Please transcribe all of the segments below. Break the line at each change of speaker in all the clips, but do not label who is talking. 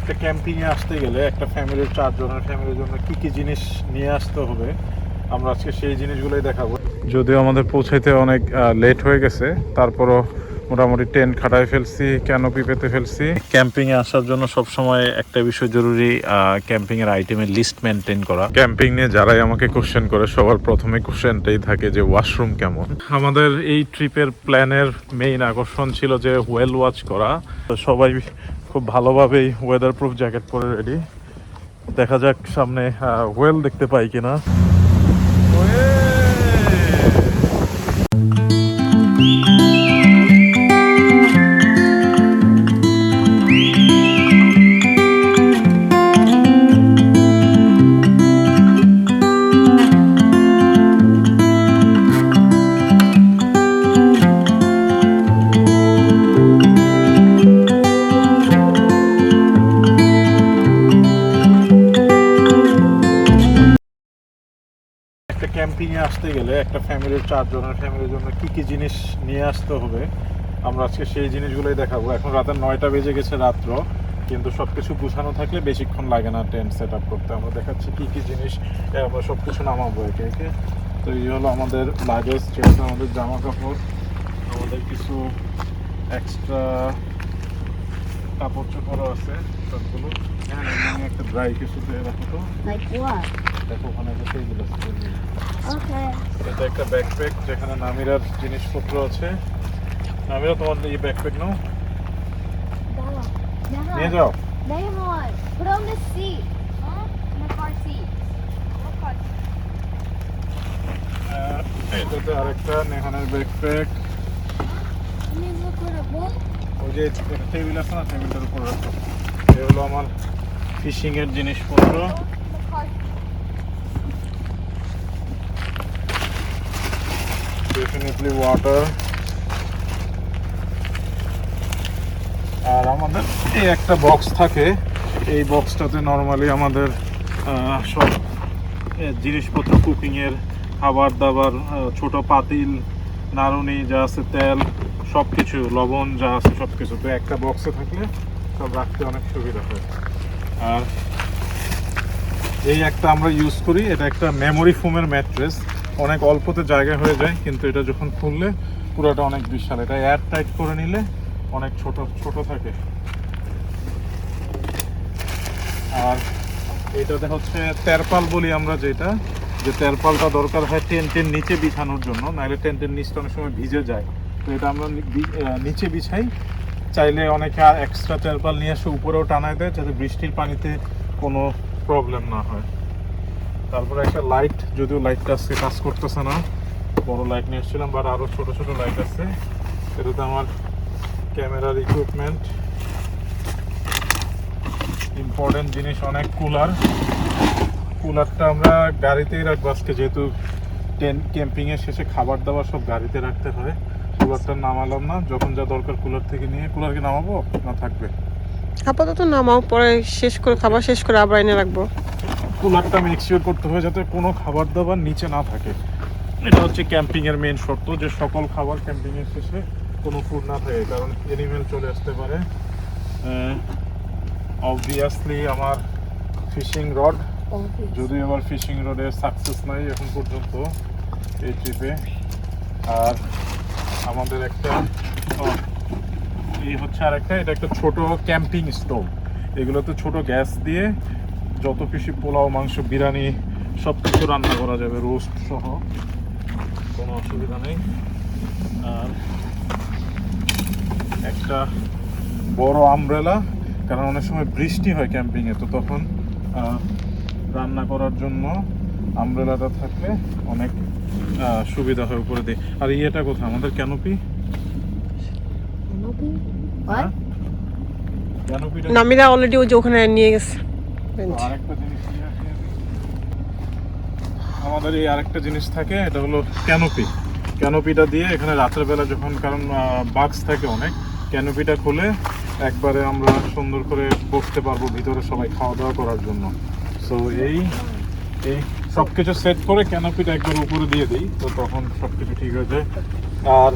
একটা ক্যাম্পিং এ আসতে গেলে একটা ফ্যামিলির চারজনের ফ্যামিলির জন্য কি কি জিনিস নিয়ে আসতে হবে, আমরা আজকে সেই জিনিসগুলোই দেখাবো। যদিও আমাদের পৌঁছাইতে অনেক লেট হয়ে গেছে, তারপরও মোটামুটি টেন্ট খাটায় ফেলছি ক্যানোপি পেতে ফেলছি। ক্যাম্পিং এ আসার জন্য সব সময় একটা বিষয় জরুরি ক্যাম্পিং এর আইটেমের লিস্ট মেনটেন করা। ক্যাম্পিং নিয়ে যারাই আমাকে কোশ্চেন করে সবার প্রথমে কোশ্চেনটাই থাকে যে ওয়াশরুম কেমন। আমাদের এই ট্রিপের প্ল্যানের মেইন আকর্ষণ ছিল যে ওয়েল ওয়াচ করা। তো সবাই খুব ভালোভাবেই ওয়েদার প্রুফ জ্যাকেট পরে রেডি দেখা যাক সামনে ওয়েল দেখতে পাই কিনা। একটা এ আসতে গেলে একটা ফ্যামিলির চারজনের ফ্যামিলির জন্য কি কি জিনিস নিয়ে আসতে হবে, আমরা আজকে সেই জিনিসগুলোই দেখাবো। এখন রাতে নয়টা বেজে গেছে রাত্র, কিন্তু সবকিছু গুছানো থাকলে বেশিক্ষণ লাগে না টেন্ট সেট আপ করতে। আমরা দেখাচ্ছি কি কি জিনিস আমরা সব কিছু নামাবো একে একে। তো এই হলো আমাদের লাগেজ যেহেতু আমাদের জামা কাপড় আমাদের কিছু এক্সট্রা কাপড় চোপড়ও আছে সবগুলো। হ্যাঁ একটা ড্রাই কিছু রাখো তো? দেখো ওখানে টেবিল আছে এটা একটা ব্যাকপ্যাক যেখানে নামিরার জিনিসপত্র আছে নামিরা তোমার এই ব্যাকপ্যাক নাও নিয়ে যাও
put on the seat. Huh? In the car seat. What car seat?
এটাতে আরেকটা নেহানের ব্যাকপ্যাক. ওই যে টেবিল আছে না টেবিলটার উপর রাখো এই আমার ফিশিং এর জিনিসপত্র
The car seat.
Definitely water আর আমাদের এই একটা বক্স থাকে। এই বক্সটাতে নর্মালি আমাদের সব জিনিসপত্র কুকিংয়ের খাবার দাবার ছোট পাতিল, নাড়ুনি, যা আছে তেল সব কিছু লবণ যা আছে সব কিছু তো একটা বক্সে থাকলে সব রাখতে অনেক সুবিধা হয়। আর এই একটা আমরা ইউজ করি, এটা একটা মেমোরি ফোমের ম্যাট্রেস অনেক অল্পতে জায়গা হয়ে যায়, কিন্তু এটা যখন খুললে পুরোটা অনেক বিশাল। এটা এয়ার টাইট করে নিলে অনেক ছোট ছোট থাকে। আর এটাতে হচ্ছে তেরপাল বলি আমরা যেটা, যে তেরপালটা দরকার হয় টেন্টের নিচে বিছানোর জন্য, নাহলে টেন্টের নিচটা অনেক সময় ভিজে যায়। তো এটা আমরা নিচে বিছাই। চাইলে অনেকে এক্সট্রা তেরপাল নিয়ে এসে উপরেও টানায় দেয়, যাতে বৃষ্টির পানিতে কোনো প্রবলেম না হয়। তারপরে একটা লাইট যদিও লাইটটা আজকে কাজ করতেছে না, বড় লাইট নিয়ে এসেছিলাম বাট আরও ছোটো ছোটো লাইট আছে। এটাতে আমার ক্যামেরার ইকুইপমেন্ট ইম্পর্টেন্ট জিনিস অনেক কুলার কুলারটা আমরা গাড়িতেই রাখব আজকে, যেহেতু টেন ক্যাম্পিংয়ের শেষে খাবার দাবার সব গাড়িতে রাখতে হয়। কুলারটা নামালাম না, যখন যা দরকার কুলার থেকে নিয়ে কুলারকে নামাবো? না থাকবে।
আপাতত নামাও, পরে শেষ করে, খাবার শেষ করে আবার এনে রাখব।
কুলারটা মেক শিওর করতে হবে যাতে কোনো খাবার দাবার নিচে না থাকে। এটা হচ্ছে ক্যাম্পিংয়ের মেন শর্ত যে সকল খাবার ক্যাম্পিংয়ের শেষে কোনো ফুড না থাকে কারণ এনিমেল চলে আসতে পারে। অবভিয়াসলি আমার ফিশিং রড যদিও এবার ফিশিং রডের সাকসেস নাই এখন পর্যন্ত এই ট্রিপে আর আমাদের একটা এই হচ্ছে আর একটা এটা একটা ছোট ক্যাম্পিং স্টোভ এগুলোতে ছোট গ্যাস দিয়ে যত বেশি পোলাও মাংস বিরিয়ানি সব কিছু রান্না করা যাবে রোস্ট সহ। কোনো অসুবিধা নেই। আর একটা বড় আমব্রেলা কারণ অনেক সময় বৃষ্টি হয় ক্যাম্পিংয়ে তো তখন রান্না করার জন্য আমব্রেলাটা থাকলে অনেক সুবিধা হয় উপরে দিয়ে। আর ইয়েটা কোথায়? আমাদের ক্যানোপি? ক্যানোপিটা
নামিরা অলরেডি ওই যে ওখানে নিয়ে গেছে।
আমি। আমাদের এই আরেকটা জিনিস থাকে, এটা হলো ক্যানোপি ক্যানোপিটা দিয়ে এখানে রাতের বেলা যখন, কারণ বাক্স থাকে অনেক ক্যানোপিটা খুলে একবারে আমরা সুন্দর করে বসতে পারব ভিতরে সবাই খাওয়া দাওয়া করার জন্য। সো এই এই সব কিছু সেট করে ক্যানোপিটা একবার উপরে দিয়ে দিই, তো তখন সব কিছু ঠিক হয়ে যায়। আর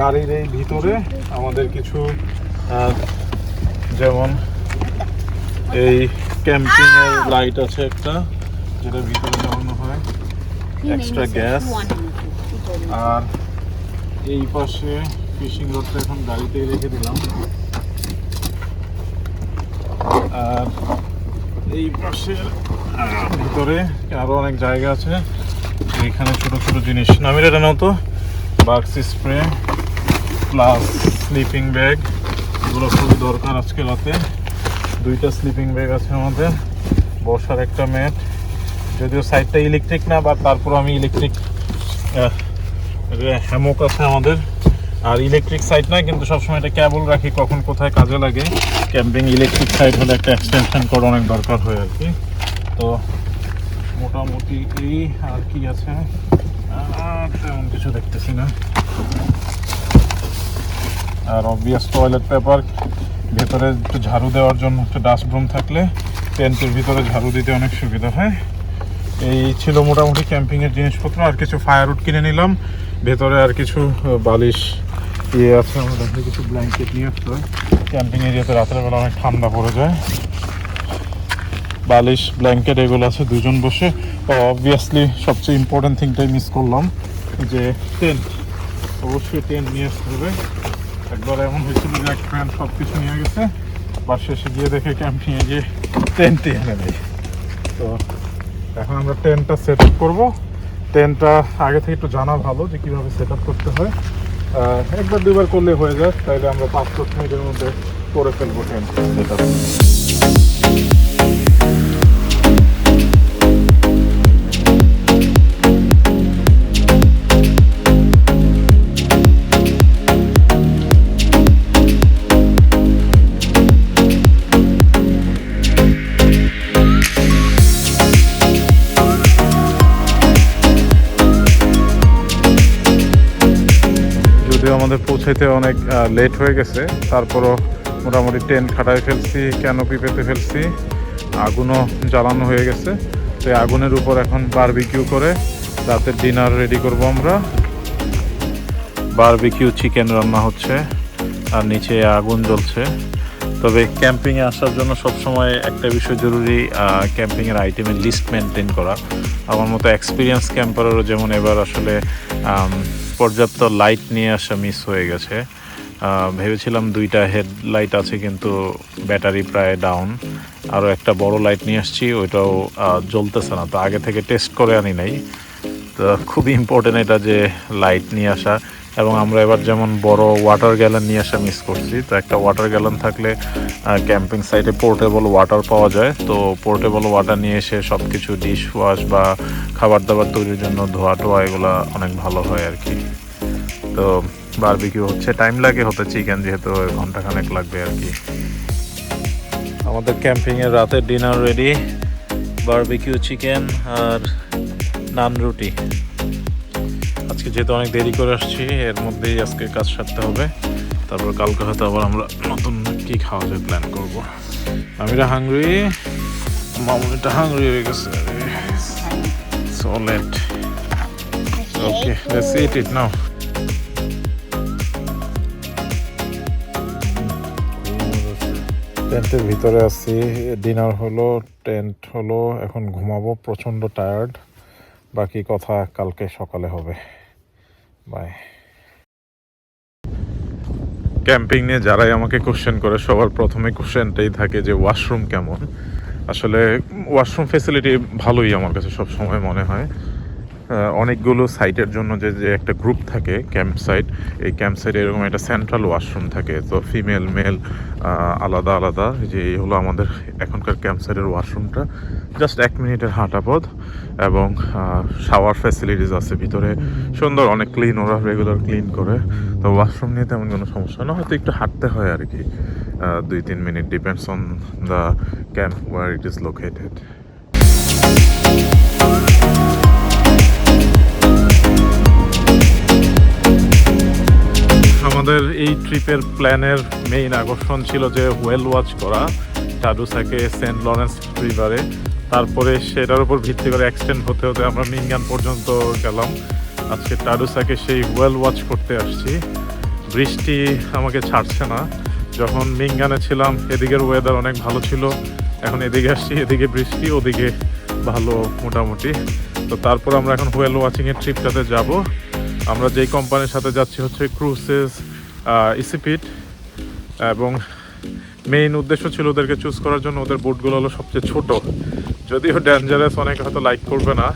গাড়ির এই ভিতরে আমাদের কিছু যেমন এই ক্যাম্পিং এর লাইট আছে একটা যেটা ভিতরে জ্বালানো হয়।
Told me.
আর এই পাশে ফিশিং রডটা এখন গাড়িতেই রেখে দিলাম। আর এই পাশে ভিতরে আরও অনেক জায়গা আছে এখানে ছোট ছোট জিনিস। নামিয়ে এটা নাও তো। বাক্স স্প্রে প্লাস স্লিপিং ব্যাগ এগুলো খুবই দরকার আজকে রাতে। দুইটা স্লিপিং ব্যাগ আছে আমাদের। বসার একটা ম্যাট। যদিও সাইডটা ইলেকট্রিক না বা তারপর আমি ইলেকট্রিক হ্যামক আছে আমাদের। আর ইলেকট্রিক সাইড না কিন্তু সবসময় এটা ক্যাবল রাখি, কখন কোথায় কাজে লাগে। ক্যাম্পিং ইলেকট্রিক সাইড হলে একটা এক্সটেনশন করা অনেক দরকার হয় আর কি। তো মোটামুটি এই আর কি আছে? আর তেমন কিছু দেখতেছি না। আর অবভিয়াস টয়লেট পেপার ভেতরে একটু ঝাড়ু দেওয়ার জন্য একটা ডাস্টরুম থাকলে টেন্টের ভিতরে ঝাড়ু দিতে অনেক সুবিধা হয়। এই ছিল মোটামুটি ক্যাম্পিংয়ের জিনিসপত্র, আর কিছু ফায়ারউড কিনে নিলাম। ভেতরে আর কিছু বালিশ ইয়ে আছে, আমাদের কিছু ব্ল্যাঙ্কেট নিয়ে আসতে হয়। ক্যাম্পিংয়ে যেতে রাতের বেলা অনেক ঠান্ডা পড়ে যায়। বালিশ ব্ল্যাঙ্কেট এগুলো আছে, দুজন বসে। অবভিয়াসলি সবচেয়ে ইম্পর্টেন্ট থিংটাই মিস করলাম, যে টেন্ট অবশ্যই টেন্ট নিয়ে আসতে হবে। একবার এমন হয়েছিল যে এক ফ্রেন্ড সব কিছু নিয়ে গেছে। বা শেষে গিয়ে দেখে ক্যাম্পিংয়ে গিয়ে টেন্টই এনে দেয় তো এখন আমরা টেন্টটা সেট আপ করব। টেন্টটা আগে থেকে একটু জানা ভালো যে কীভাবে সেট আপ করতে হয়। একবার দুবার করলে হয়ে যায়, তাইলে আমরা পাঁচ দশ মিনিটের মধ্যে করে ফেলব টেন্ট সেট আপ আমাদের পৌঁছাইতে অনেক লেট হয়ে গেছে। তারপরও মোটামুটি টেন্ট খাটায় ফেলছি ক্যানোপি পেতে ফেলছি, আগুনও জ্বালানো হয়ে গেছে। তো আগুনের উপর এখন বারবিকিউ করে রাতের ডিনার রেডি করব আমরা। বারবিকিউ চিকেন রান্না হচ্ছে, আর নিচে আগুন জ্বলছে। তবে ক্যাম্পিংয়ে আসার জন্য সবসময় একটা বিষয় জরুরি ক্যাম্পিংয়ের আইটেমের লিস্ট মেনটেন করা। আমার মতো এক্সপিরিয়েন্স ক্যাম্পারেরও যেমন এবার আসলে পর্যাপ্ত লাইট নিয়ে আসা মিস হয়ে গেছে। ভেবেছিলাম দুইটা হেডলাইট আছে, কিন্তু ব্যাটারি প্রায় ডাউন আরও একটা বড় লাইট নিয়ে আসছি, ওইটাও জ্বলতেছে না। তো আগে থেকে টেস্ট করে আনি নাই। তো খুবই ইম্পর্টেন্ট এটা যে লাইট নিয়ে আসা। এবং আমরা এবার যেমন বড় ওয়াটার গ্যালন নিয়ে আসা মিস করছি, তো একটা ওয়াটার গ্যালন থাকলে ক্যাম্পিং সাইটে পোর্টেবল ওয়াটার পাওয়া যায়। তো পোর্টেবল ওয়াটার নিয়ে এসে সব কিছু ডিশ ওয়াশ বা খাবার দাবার তৈরির জন্য ধোয়া টোয়া এগুলো অনেক ভালো হয় আর কি। তো বারবিকিউ হচ্ছে টাইম লাগে হতে চিকেন যেহেতু ঘন্টাখানেক লাগবে আর কি। আমাদের ক্যাম্পিংয়ের রাতের ডিনার রেডি বারবিকিউ চিকেন আর নান রুটি। আজকে যেহেতু অনেক দেরি করে আসছি, এর মধ্যেই আজকে কাজ সারতে হবে। তারপর কালকে হয়তো আবার আমরা নতুন কি খাওয়া যায় প্ল্যান করব। আমিরা হাংরি মামুনিটা হাংরি হয়ে গেছে। সো ওকে লেটস ইট ইট নাও টেন্টের ভিতরে আছি ডিনার হলো টেন্ট হলো, এখন ঘুমাবো, প্রচণ্ড টায়ার্ড বাকি কথা কালকে সকালে হবে। বাই ক্যাম্পিং নিয়ে যারাই আমাকে কোশ্চেন করে, সবার প্রথমে কোশ্চেনটাই থাকে যে ওয়াশরুম কেমন? আসলে ওয়াশরুম ফেসিলিটি ভালোই আমার কাছে সব সময় মনে হয়। অনেকগুলো সাইটের জন্য যে যে একটা গ্রুপ থাকে ক্যাম্প সাইট এই ক্যাম্প সাইটে এরকম একটা সেন্ট্রাল ওয়াশরুম থাকে। তো ফিমেল, মেল আলাদা আলাদা যে এই হলো আমাদের এখনকার ক্যাম্প সাইটের ওয়াশরুমটা। জাস্ট এক মিনিটের হাঁটা পথ এবং শাওয়ার ফ্যাসিলিটিস আছে ভিতরে। সুন্দর, অনেক ক্লিন ওরা রেগুলার ক্লিন করে। তো ওয়াশরুম নিয়ে তেমন কোনো সমস্যা না, হয়তো একটু হাঁটতে হয় আর কি। দুই, তিন minute depends on the camp where it is located আমাদের এই ট্রিপের প্ল্যানের মেইন আকর্ষণ ছিল যে ওয়েল ওয়াচ করা টাডুসাকে সেন্ট লরেন্স রিভারে তারপরে সেটার উপর ভিত্তি করে এক্সটেন্ড হতে হতে আমরা মিঙ্গান পর্যন্ত গেলাম। আজকে টাডুসাকে সেই ওয়েল ওয়াচ করতে আসছি। বৃষ্টি আমাকে ছাড়ছে না। যখন মিঙ্গানে ছিলাম, এদিকের ওয়েদার অনেক ভালো ছিল। এখন এদিকে আসছি, এদিকে বৃষ্টি, ওদিকে ভালো মোটামুটি। তো তারপর আমরা এখন হোয়েল ওয়াচিংয়ের ট্রিপটাতে যাব। আমরা যেই কোম্পানির সাথে যাচ্ছি হচ্ছে ক্রুসেস ইসিপিট এবং মেইন উদ্দেশ্য ছিল ওদেরকে চুজ করার জন্য ওদের বোটগুলো হলো সবচেয়ে ছোট। যদিও ডেঞ্জারাস অনেক হয়তো লাইক করবে না,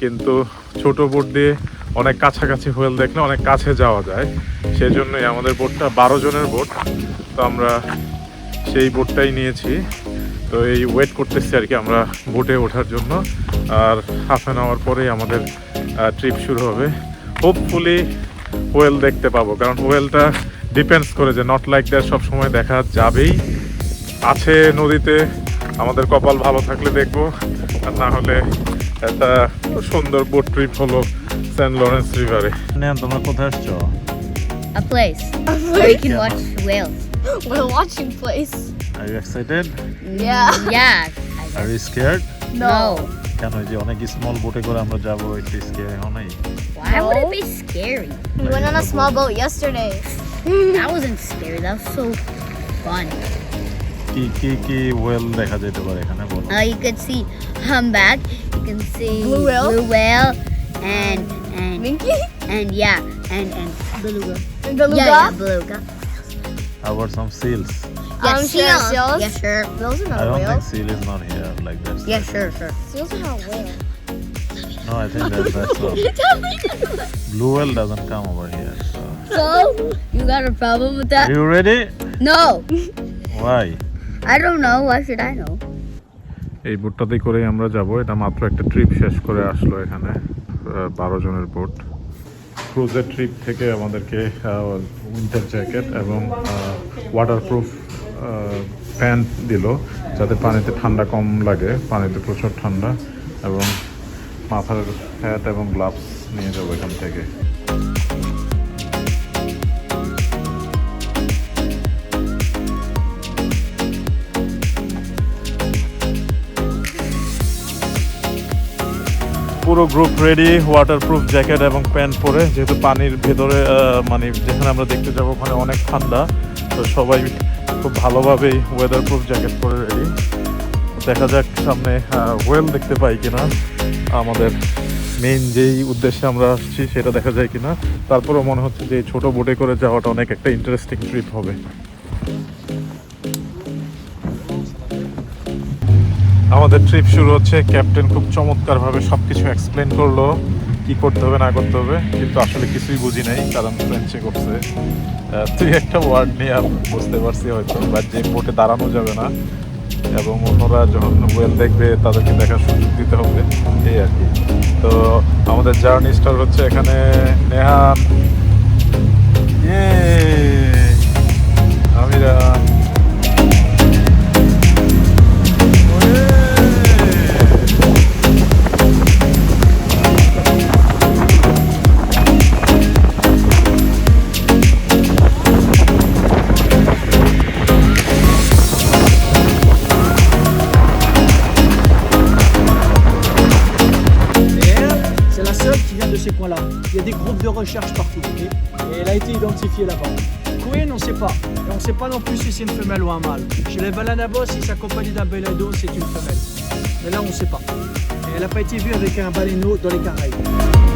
কিন্তু ছোট বোট দিয়ে অনেক কাছাকাছি হোয়েল দেখলে অনেক কাছে যাওয়া যায়। সেই জন্যই আমাদের বোটটা বারো জনের বোট তো আমরা সেই বোটটাই নিয়েছি। তো এই ওয়েট করতেছি আর কি আমরা বোটে ওঠার জন্য। আর হাফ অ্যান আওয়ার পরেই আমাদের ট্রিপ শুরু হবে। হোপফুলি ওয়েল দেখতে পাবো কারণ ওয়েলটা ডিপেন্ডস করে যে নট লাইক দ্যাট সব সময় দেখা যাবেই আছে নদীতে আমাদের কপাল ভালো থাকলে দেখব আর না হলে একটা সুন্দর বোট ট্রিপ হলো সেন্ট লরেন্স রিভারে তোমরা কোথায় আসছো
A place where you can watch whales.
We're watching place.
Are you excited
Yeah.
Yeah.
Are you scared
No.
কেন এই যে অনেক স্মল বোটে করে আমরা যাবো একটু স্কেয়ার এখন নাই
Why would it be scary?
We went on a small boat yesterday.
That wasn't scary. That was so fun.
কি কি কি ওয়েল দেখা যেতে পারে এখানে বলো
Uh, you could see humpback. You can see
Blue whale?
blue whale, and and
Minky?
and yeah, and and beluga.
Beluga?
Yeah, yeah, beluga.
How about some seals?
Yeah,
Um, sure,
seal.
seals?
Yeah, sure.
Those are not
I
not
don't think
whales.
seal is not here like that.
Yeah, sure, sure.
Seals are not whales.
No, I think that, that's all. Blue whale doesn't come over here. So.
So you got a problem with that?
Are you ready?
No,
Why?
I don't know. Why should I know?
এই বোটটাতে করেই আমরা যাব এটা মাত্র একটা trip শেষ করে আসলো এখানে বারো জনের বোট ক্রুজের ট্রিপ থেকে আমাদেরকে উইন্টার জ্যাকেট এবং ওয়াটারপ্রুফ প্যান্ট দিল, যাতে পানিতে ঠান্ডা কম লাগে, পানিতে প্রচুর ঠান্ডা, এবং মাথার হ্যাট এবং গ্লাভস নিয়ে যাব এখান থেকে। পুরো গ্রুপ রেডি ওয়াটারপ্রুফ জ্যাকেট এবং প্যান্ট পরে, যেহেতু পানির ভেতরে মানে যেখানে আমরা দেখতে যাব ওখানে অনেক ঠান্ডা, তো সবাই খুব ভালোভাবেই ওয়েদার প্রুফ জ্যাকেট পরে রেডি দেখা যাক সামনে ওয়েল দেখতে পাই কিনা। আমাদের মেইন যেই উদ্দেশ্যে আমরা আসছি সেটা দেখা যায় কিনা। তারপরেও মনে হচ্ছে যে ছোট বোটে করে যাওয়াটা অনেক একটা ইন্টারেস্টিং ট্রিপ হবে। আমাদের ট্রিপ শুরু হচ্ছে ক্যাপ্টেন খুব চমৎকারভাবে সব কিছু এক্সপ্লেন করল। কি করতে হবে, না করতে হবে, কিন্তু আসলে কিছুই বুঝি নাই, কারণ ফ্রেঞ্চে করছে। তুই একটা ওয়ার্ড নিয়ে বুঝতে পারছি হয়তো বা যে বোটে দাঁড়ানো যাবে না, এবং অন্যরা যখন ওয়েল দেখবে, তাদেরকে দেখার সুযোগ দিতে হবে, এই আর কি। তো আমাদের জার্নি স্টার হচ্ছে এখানে, Nehan. Yay!
Partout. et elle a été identifiée là-bas. Queen, on ne sait pas. On ne sait pas non plus si c'est une femelle ou un mâle. Chez les balanabos, si c'est accompagné d'un balado, c'est une femelle. Mais là, on ne sait pas. Elle n'a pas été vue avec un baleineau dans les Caraïbes.